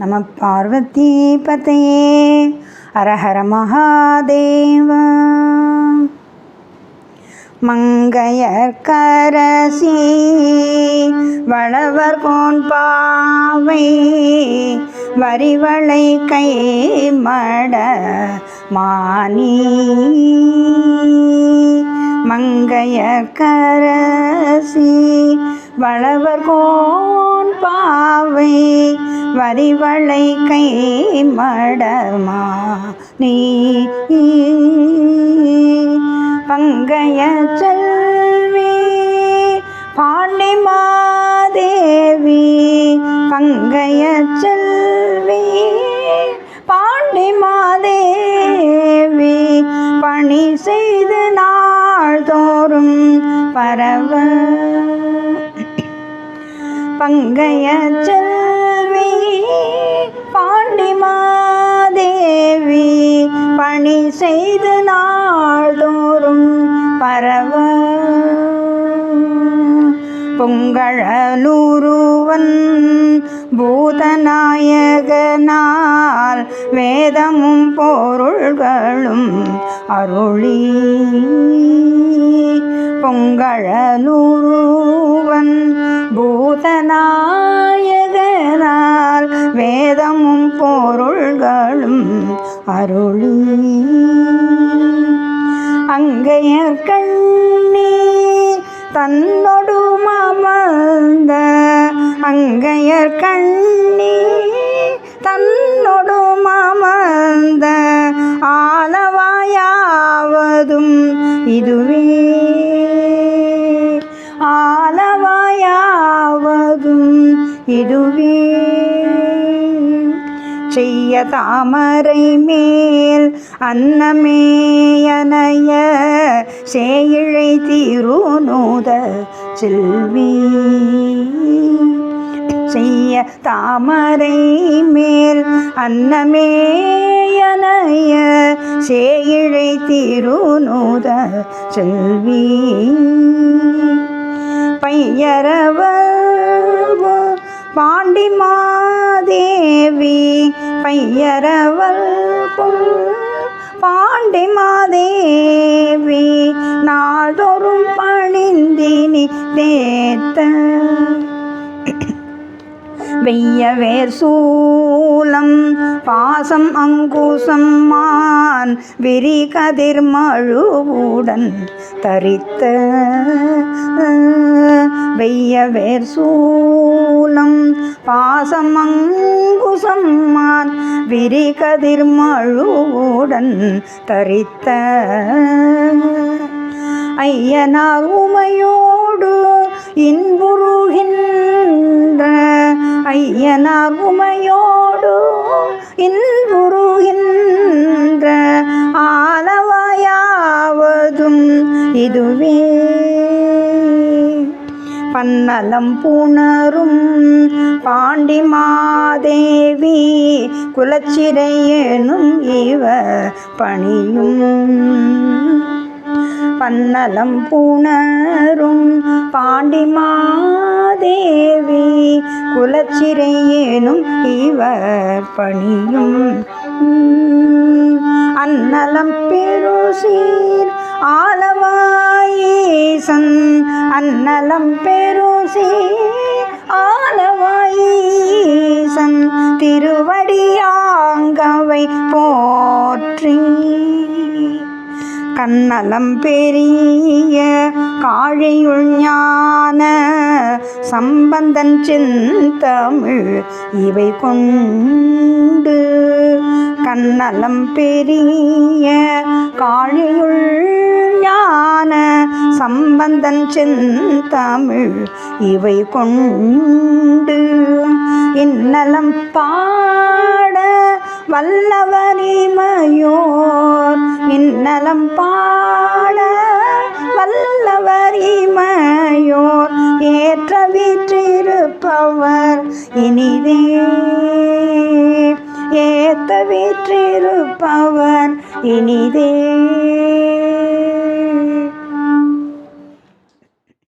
நம பார்வதி பதையே அரஹர மகாதேவ. மங்கையர்கரசி வளவர் போன் பாவை வரிவளை கை மட மானி. மங்கையர்கரசி வளவர் கோன் வரிவளை கை மடமா நீ பங்கைய செல்வி. பாண்டிமாதேவி பங்கைய செல்வி. பாண்டிமாதேவி பணி செய்து நாள்தோறும் பரவ. பங்கைய செல்வி பணி செய்து நாள்தோறும் பரவ. பொங்கழலூருவன் பூதநாயகனால் வேதமும் பொருள்களும் அருளி. பொங்கழலூருவன் பூதநாயகனால் வேதமும் பொருள்களும் அருளு அங்கையர் கண்ணே தன்னொடு மமர்ந்த அங்கையர் கண்ணே தன்னொடு மமர்ந்த ஆலவாயாவதும் இதுவே. ஆலவாயாவதும் இதுவே. செய்ய தாமரை மேல் அன்னமேயனைய சேயிழை தீருநூத செல்வி. செய்ய தாமரை மேல் அன்னமேயனைய சேயிழை தீருநூத செல்வி. பையரவ பாண்டிமா தேவி பையரவல் பாண்டி மாதேவி நாள்தோறும் பணிந்தினி தேத்த. வெய்ய வேர் சூலம் பாசம் அங்குசம் மான் விரி கதிர் மழுவுடன் தரித்த. வெய்ய வேர் சூலம். பாசம் அங்குசம் மான் மழுவுடன் தரித்த. ஐயனார் உமையோடு இன்புருகின்ற ஐயனார் உமையோடு இன்புருகின்ற ஆலவாயாவதும் இதுவே. பன்னலம் புணரும் பாண்டி மாதேவி குலச்சிறையேனும் இவ பணியும். பன்னலம் புணரும் பாண்டி மாதேவி குலச்சிறையேனும் இவர் பணியும். அன்னலம் பெருசி ஆலவாயீசன் அன்னலம் பெருசி ஆலவாயீசன் திருவடியாங்கவை போற்றி. கண்ணலம் பெரிய காழியுள் ஞான சம்பந்தன் செந்தமிழ் இவை கொண்டு. கண்ணலம் பெரிய காழியுள் சம்பந்தன் செந்தமிழ் இவை கொண்டு இன்னலம் பாட வல்லவரிமையோர். இன்னலம் பாட வல்லவரிமையோர். ஏற்ற வீற்றிருப்பவர் இனிதே. ஏத்த வீற்றிருப்பவர் இனிதே.